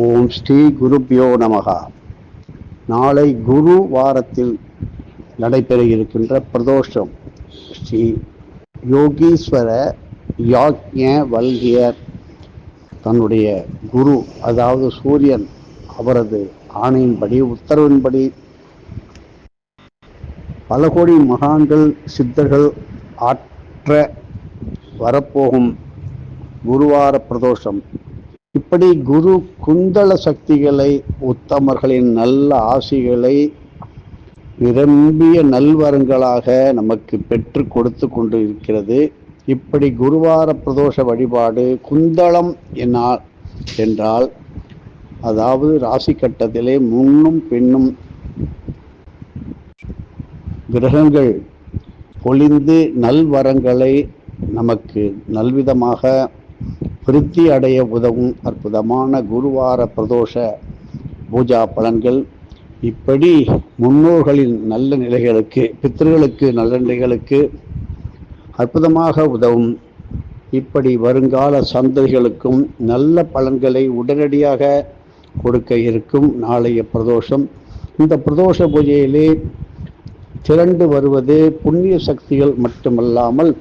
ஓம் ஸ்ரீ குருப்பியோ நமகா. நாளை குரு வாரத்தில் நடைபெற இருக்கின்ற பிரதோஷம். ஸ்ரீ யோகீஸ்வர யாக்ஞ வல்கியர் தன்னுடைய குரு அதாவது சூரியன் அவரது ஆணையின்படி உத்தரவின்படி பல கோடி மகான்கள் சித்தர்கள் ஆற்ற வரப்போகும் குருவார பிரதோஷம். இப்படி குரு குந்தள சக்திகளை உத்தமர்களின் நல்ல ஆசிகளை நிரம்பிய நல்வரங்களாக நமக்கு பெற்று கொடுத்து கொண்டு இருக்கிறது இப்படி குருவார பிரதோஷ வழிபாடு குந்தளம் என்னால் என்றால் அதாவது ராசி கட்டத்திலே முன்னும் பின்னும் கிரகங்கள் பொழிந்து நல்வரங்களை நமக்கு நல்விதமாக விருத்தி அடைய உதவும் அற்புதமான குருவார பிரதோஷ பூஜா பலன்கள். இப்படி முன்னோர்களின் நல்ல நிலைகளுக்கு பித்தர்களுக்கு நல்ல நிலைகளுக்கு அற்புதமாக உதவும். இப்படி வருங்கால சந்ததிகளுக்கும் நல்ல பலன்களை உடனடியாக கொடுக்க இருக்கும் நாளைய பிரதோஷம். இந்த பிரதோஷ பூஜையிலே திரண்டு வருவது புண்ணிய சக்திகள் மட்டுமல்லாமல்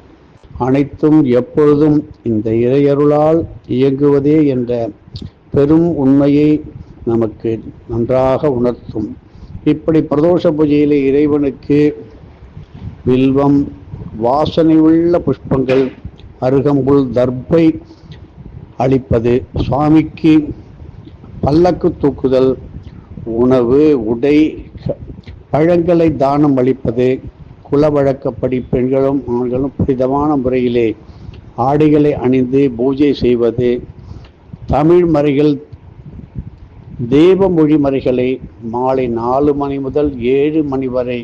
அனைத்தும் எப்பொழுதும் இந்த இறையருளால் இயங்குவதே என்ற பெரும் உண்மையை நமக்கு நன்றாக உணர்த்தும். இப்படி பிரதோஷ பூஜையில் இறைவனுக்கு வில்வம் வாசனை உள்ள புஷ்பங்கள் அருகம்புல் தர்பை அளிப்பது சுவாமிக்கு பல்லக்கு தூக்குதல் உணவு உடை பழங்களை தானம் அளிப்பது குல வழக்கப்படி பெண்களும் ஆண்களும் புனிதமான முறையிலே ஆடைகளை அணிந்து பூஜை செய்வது தமிழ் மறைகள் தேவ மொழி மறைகளை மாலை நாலு மணி முதல் ஏழு மணி வரை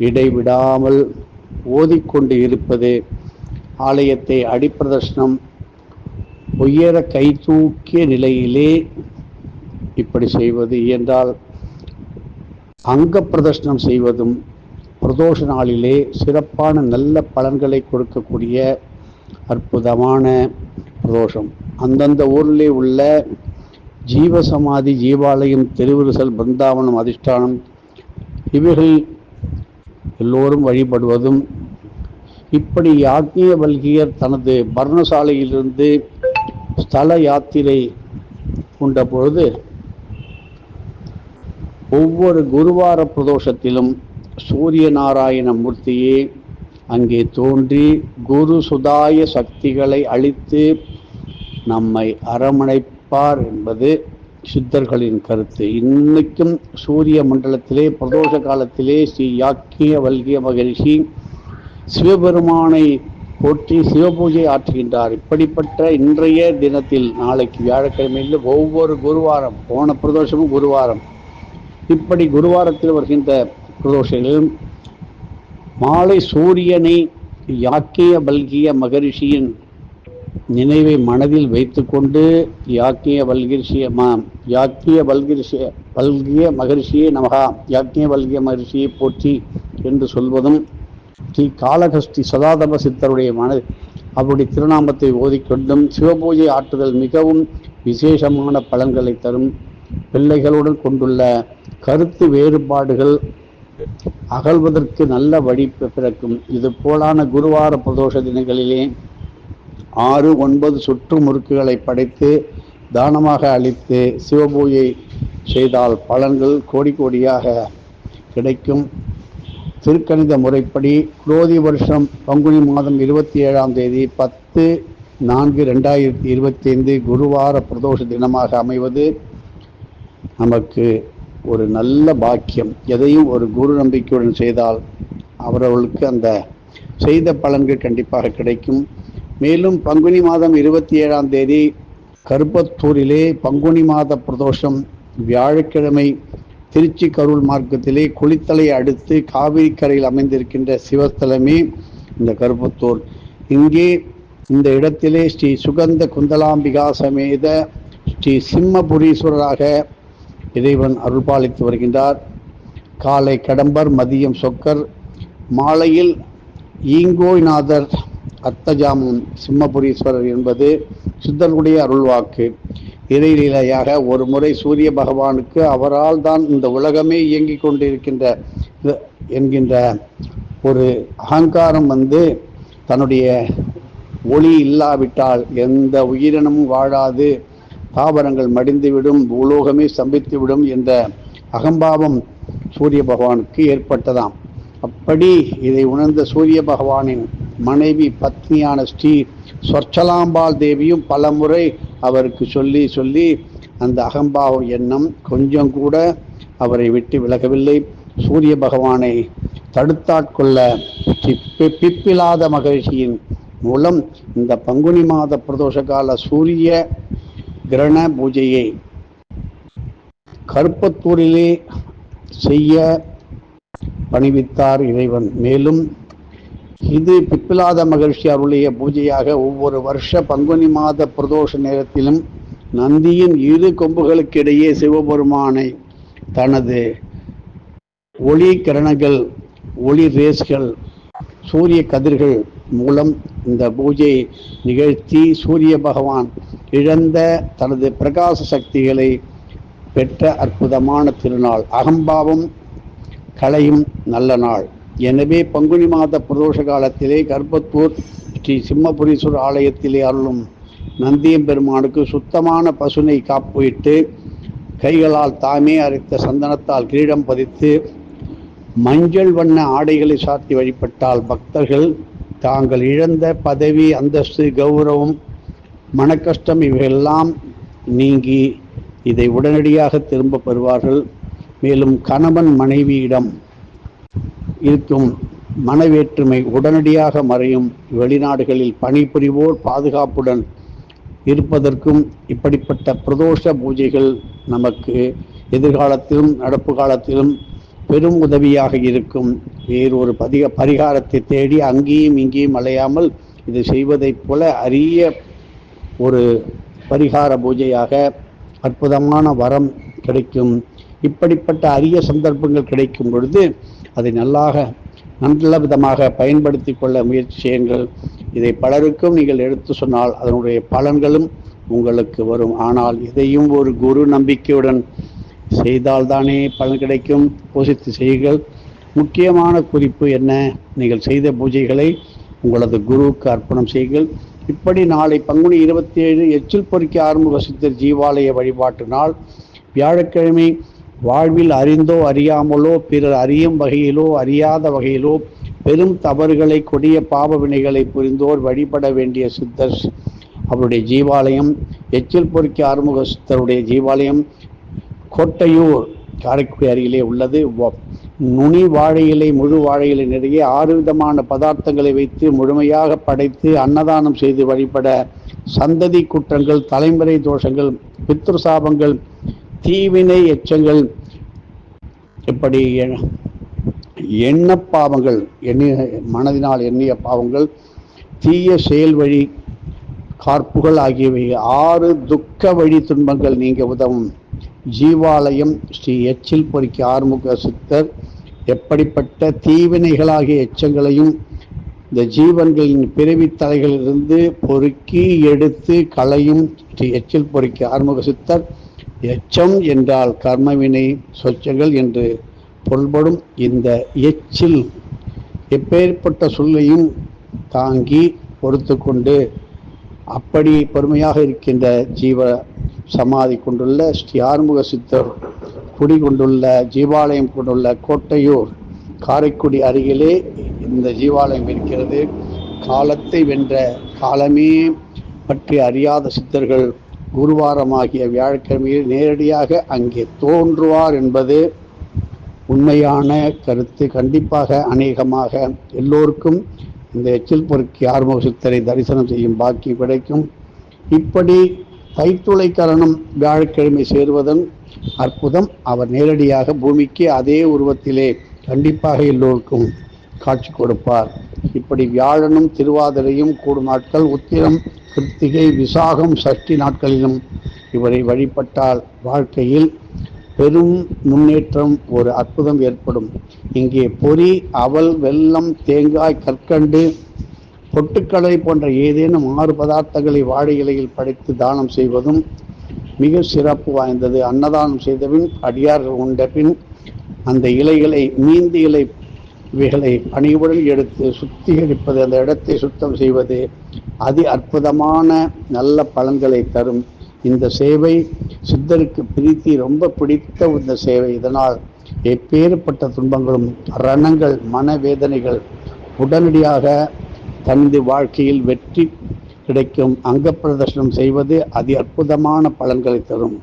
இடைவிடாமல் ஓதிக்கொண்டு இருப்பது ஆலயத்தை அடிப்பிரதர்ஷனம் உயர கை தூக்கிய நிலையிலே இப்படி செய்வது என்றால் அங்க பிரதர்ஷனம் செய்வதும் பிரதோஷ நாளிலே சிறப்பான நல்ல பலன்களை கொடுக்கக்கூடிய அற்புதமான பிரதோஷம். அந்தந்த ஊரிலே உள்ள ஜீவசமாதி ஜீவாலயம் திருவிருசல் பிருந்தாவனம் அதிஷ்டானம் இவைகள் எல்லோரும் வழிபடுவதும் இப்படி யாக்ஞிய வல்கியர் தனது பர்ணசாலையிலிருந்து ஸ்தல யாத்திரை கொண்ட பொழுது ஒவ்வொரு குருவார பிரதோஷத்திலும் சூரிய நாராயண மூர்த்தியே அங்கே தோன்றி குரு சுதாய சக்திகளை அழித்து நம்மை அரவணைப்பார் என்பது சித்தர்களின் கருத்து. இன்னைக்கும் சூரிய மண்டலத்திலே பிரதோஷ காலத்திலே ஸ்ரீ யாக்கிய வல்கிய மகிழ்ச்சி சிவபெருமானை போற்றி சிவபூஜை ஆற்றுகின்றார். இப்படிப்பட்ட இன்றைய தினத்தில் நாளைக்கு வியாழக்கிழமையில் ஒவ்வொரு குருவாரம் போன பிரதோஷமும் குருவாரம். இப்படி குருவாரத்தில் வருகின்ற பிரதோஷங்களிலும் மாலை சூரியனை யாக்கிய பல்கிய மகரிஷியின் நினைவை மனதில் வைத்துக்கொண்டு யாக்கிய பல்கிரிஷிய மா யாக்கிய பல்கிரிஷிய பல்கிய மகரிஷியை நமகா யாக்கிய பல்கிய மகரிஷியை போற்றி என்று சொல்வதும் ஸ்ரீ காலகஸ்தி சதாதப சித்தருடைய மன அவருடைய திருநாமத்தை ஓதிக்கொண்டும் சிவபூஜை ஆற்றுதல் மிகவும் விசேஷமான பலன்களை தரும் பிள்ளைகளுடன் கொண்டுள்ள கருத்து வேறுபாடுகள் அகழ்வதற்கு நல்ல வழி பிறக்கும். இது போலான குருவார பிரதோஷ தினங்களிலே ஆறு ஒன்பது சுற்று முறுக்குகளை படைத்து தானமாக அளித்து சிவபூஜை செய்தால் பலன்கள் கோடி கோடியாக கிடைக்கும். திருக்கணித முறைப்படி குரோதி வருஷம் பங்குனி மாதம் இருபத்தி ஏழாம் தேதி பத்து நான்கு ரெண்டாயிரத்தி இருபத்தி ஐந்து குருவார பிரதோஷ தினமாக அமைவது நமக்கு ஒரு நல்ல பாக்கியம். எதையும் ஒரு குரு நம்பிக்கையுடன் செய்தால் அவர்களுக்கு அந்த செய்த பலன்கள் கண்டிப்பாக கிடைக்கும். மேலும் பங்குனி மாதம் இருபத்தி ஏழாம் தேதி கருப்பத்தூரிலே பங்குனி மாத பிரதோஷம் வியாழக்கிழமை திருச்சி கரூர் மார்க்கத்திலே குளித்தலை அடுத்து காவிரி கரையில் அமைந்திருக்கின்ற சிவஸ்தலமே இந்த கருப்பத்தூர். இங்கே இந்த இடத்திலே ஸ்ரீ சுகந்த குந்தலாம்பிகா சமேத ஸ்ரீ சிம்மபுரீஸ்வரராக இறைவன் அருள்பாலித்து வருகின்றார். காலை கடம்பர் மதியம் சொக்கர் மாலையில் ஈங்கோய்நாதர் அர்த்தஜாமம் சிம்மபுரீஸ்வரர் என்பது சித்தர்களுடைய அருள்வாக்கு. இறைநிலையாக ஒரு முறை சூரிய பகவானுக்கு அவரால் தான் இந்த உலகமே இயங்கிக் கொண்டிருக்கின்ற என்கின்ற ஒரு அகங்காரம் வந்து தன்னுடைய ஒளி இல்லாவிட்டால் எந்த உயிரினமும் வாழாது. தாவரங்கள் மடிந்துவிடும் பூலோகமே ஸ்தம்பித்துவிடும் என்ற அகம்பாவம் சூரிய பகவானுக்கு ஏற்பட்டதாம். அப்படி இதை உணர்ந்த சூரிய பகவானின் மனைவி பத்னியான ஸ்ரீ சொர்ச்சலாம்பாள் தேவியும் பலமுறை அவருக்கு சொல்லி சொல்லி அந்த அகம்பாவ எண்ணம் கொஞ்சம் கூட அவரை விட்டு விலகவில்லை. சூரிய பகவானை தடுத்தாட்கொள்ள பிப்பிலாத மகிழ்ச்சியின் மூலம் இந்த பங்குனி மாத பிரதோஷ கால சூரிய கிரண பூஜையை கருப்பத்தூரிலே செய்ய பணிவித்தார் இறைவன். மேலும் இது பிப்பிலாத மகிழ்ச்சி அருளிய பூஜையாக ஒவ்வொரு வருஷ பங்குனி மாத பிரதோஷ நேரத்திலும் நந்தியின் இரு கொம்புகளுக்கிடையே சிவபெருமானை தனது ஒளி கிரணங்கள் ஒளி ரேஸ்கள் சூரிய கதிர்கள் மூலம் இந்த பூஜை நிகழ்த்தி சூரிய பகவான் இழந்த தனது பிரகாச சக்திகளை பெற்ற அற்புதமான திருநாள். அகம்பாவம் கலையும் நல்ல நாள். எனவே பங்குனி மாத பிரதோஷ காலத்திலே கர்ப்பத்தூர் ஸ்ரீ சிம்மபுரீஸ்வரர் ஆலயத்திலே அருளும் நந்தியம் பெருமானுக்கு சுத்தமான பசுனை காப்பிட்டு கைகளால் தாமே அரைத்த சந்தனத்தால் கிரீடம் பதித்து மஞ்சள் வண்ண ஆடைகளை சாத்தி வழிபட்டால் பக்தர்கள் தாங்கள் இழந்த பதவி அந்தஸ்து கௌரவம் மனக்கஷ்டம் இவையெல்லாம் நீங்கி இதை உடனடியாக திரும்ப பெறுவார்கள். மேலும் கணவன் மனைவியிடம் இருக்கும் மனவேற்றுமை உடனடியாக மறையும். வெளிநாடுகளில் பணிபுரிவோர் பாதுகாப்புடன் இருப்பதற்கும் இப்படிப்பட்ட பிரதோஷ பூஜைகள் நமக்கு எதிர்காலத்திலும் நடப்பு காலத்திலும் பெரும் உதவியாக இருக்கும். வேறொரு பதிக பரிகாரத்தை தேடி அங்கேயும் இங்கேயும் அலையாமல் இது செய்வதைப் போல அரிய ஒரு பரிகார பூஜையாக அற்புதமான வரம் கிடைக்கும். இப்படிப்பட்ட அரிய சந்தர்ப்பங்கள் கிடைக்கும் பொழுது அதை நல்லாக நல்ல விதமாக பயன்படுத்தி கொள்ள முயற்சி செய்யுங்கள். இதை பலருக்கும் நீங்கள் எடுத்து சொன்னால் அதனுடைய பலன்களும் உங்களுக்கு வரும். ஆனால் இதையும் ஒரு குரு நம்பிக்கையுடன் செய்தால்தானே பலன் கிடைக்கும். பூசித்து செய்யுங்கள். முக்கியமான குறிப்பு என்ன? நீங்கள் செய்த பூஜைகளை உங்களது குருவுக்கு அர்ப்பணம் செய்யுங்கள். இப்படி நாளை பங்குனி இருபத்தி ஏழு எச்சில் பொறுக்கி ஆறுமுக சித்தர் ஜீவாலய வழிபாட்டு நாள். வியாழக்கிழமை வாழ்வில் அறிந்தோ அறியாமலோ பிறர் அறியும் வகையிலோ அறியாத வகையிலோ பெரும் தவறுகளை கொடிய பாப வினைகளை புரிந்தோர் வழிபட வேண்டிய சித்தர் அவருடைய ஜீவாலயம் எச்சில் பொறுக்கி ஆறுமுக சித்தருடைய ஜீவாலயம் கோட்டையூர் காரைக்குடி அருகிலே உள்ளது. வ- நுனி வாழை இலை முழு வாழை இலை நிறைய ஆறு விதமான பதார்த்தங்களை வைத்து முழுமையாக படைத்து அன்னதானம் செய்து வழிபட சந்ததி குற்றங்கள் தலைமுறை தோஷங்கள் பித்ரு சாபங்கள் தீவினை எச்சங்கள் இப்படி எண்ண பாவங்கள் எண்ணிய மனதினால் எண்ணிய பாவங்கள் தீய செயல் வழி கார்ப்புகள் ஆகியவை ஆறு துக்க வழி துன்பங்கள் நீங்க உதவும். ஜீவாலயம் ஸ்ரீ எச்சில் பொறிக்கு ஆறுமுக சித்தர். எப்படிப்பட்ட தீவினைகளாகிய எச்சங்களையும் இந்த ஜீவன்களின் பிறவி தலைகளிலிருந்து பொறுக்கி எடுத்து களையும் ஸ்ரீ எச்சில் பொறிக்கு ஆறுமுக சித்தர். எச்சம் என்றால் கர்மவினை சொச்சங்கள் என்று பொருள்படும் இந்த எச்சில். எப்பேற்பட்ட சொல்லையும் தாங்கி பொறுத்து கொண்டு அப்படி பொறுமையாக இருக்கின்ற ஜீவ சமாதி கொண்டுள்ள ஸ்ரீ ஆறுமுக சித்தர் குடி கொண்டுள்ள ஜீவாலயம் கொண்டுள்ள கோட்டையூர் காரைக்குடி அருகிலே இந்த ஜீவாலயம் இருக்கிறது. காலத்தை வென்ற காலமே பற்றி அறியாத சித்தர்கள் குருவாரமாகிய வியாழக்கிழமையில் நேரடியாக அங்கே தோன்றுவார் என்பது உண்மையான கருத்து. கண்டிப்பாக அநேகமாக எல்லோருக்கும் இந்த எச்சில் பொறுக்கி ஆறுமுக சித்தரை தரிசனம் செய்யும் பாக்கியம் கிடைக்கும். இப்படி தைத்துளை கரணம் வியாழக்கிழமை சேருவதன் அற்புதம். அவர் நேரடியாக பூமிக்கு அதே உருவத்திலே கண்டிப்பாக எல்லோருக்கும் காட்சி கொடுப்பார். இப்படி வியாழனும் திருவாதிரையும் கூடும் நாட்கள் உத்திரம் கிருத்திகை விசாகம் சஷ்டி நாட்களிலும் இவரை வழிபட்டால் வாழ்க்கையில் பெரும் முன்னேற்றம் ஒரு அற்புதம் ஏற்படும். இங்கே பொறி அவல் வெல்லம் தேங்காய் கற்கண்டு பொட்டுக்கடலை போன்ற ஏதேனும் ஆறு பதார்த்தங்களை வாழை இலையில் படைத்து தானம் செய்வதும் மிக சிறப்பு வாய்ந்தது. அன்னதானம் செய்தபின் அடியார்கள் உண்ட பின் அந்த இலைகளை நீந்தி இலை இவைகளை பணிவுடன் எடுத்து சுத்திகரிப்பது அந்த இடத்தை சுத்தம் செய்வது அதி அற்புதமான நல்ல பலன்களை தரும். இந்த சேவை சித்தருக்கு பிரீத்தி ரொம்ப பிடித்த இந்த சேவை. இதனால் எப்பேற்பட்ட துன்பங்களும் ரணங்கள் மனவேதனைகள் உடனடியாக தனது வாழ்க்கையில் வெற்றி கிடைக்கும் அங்க பிரதர்ஷனம் செய்வது அதி அற்புதமான பலன்களை தரும்.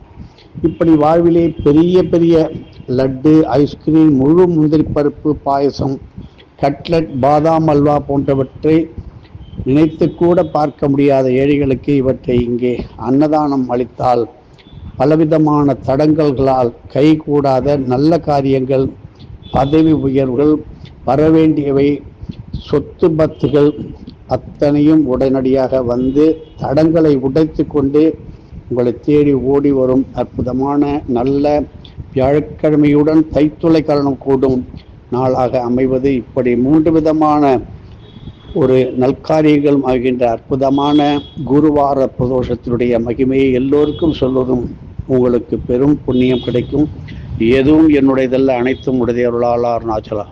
இப்படி வாழ்விலே பெரிய பெரிய லட்டு ஐஸ்கிரீம் முழு முந்திரி பருப்பு பாயசம் கட்லட் பாதாம் அல்வா போன்றவற்றை நினைத்து கூட பார்க்க முடியாத ஏழைகளுக்கு இவற்றை இங்கே அன்னதானம் அளித்தால் பலவிதமான தடங்கல்களால் கைகூடாத நல்ல காரியங்கள் பதவி உயர்வுகள் வரவேண்டியவை சொத்து பத்துகள் அத்தனையும் உடனடியாக வந்து தடங்களை உடைத்து கொண்டு உங்களை தேடி ஓடி வரும் அற்புதமான நல்ல வியாழக்கிழமையுடன் தைத்துளை கலனம் கூடும் நாளாக அமைவது இப்படி மூன்று விதமான ஒரு நல்காரியங்கள் ஆகின்ற அற்புதமான குருவார பிரதோஷத்தினுடைய மகிமையை எல்லோருக்கும் சொல்வதும் உங்களுக்கு பெரும் புண்ணியம் கிடைக்கும். எதுவும் என்னுடையதல்ல அனைத்தும் உடைய அருளாளர் நாச்சலா.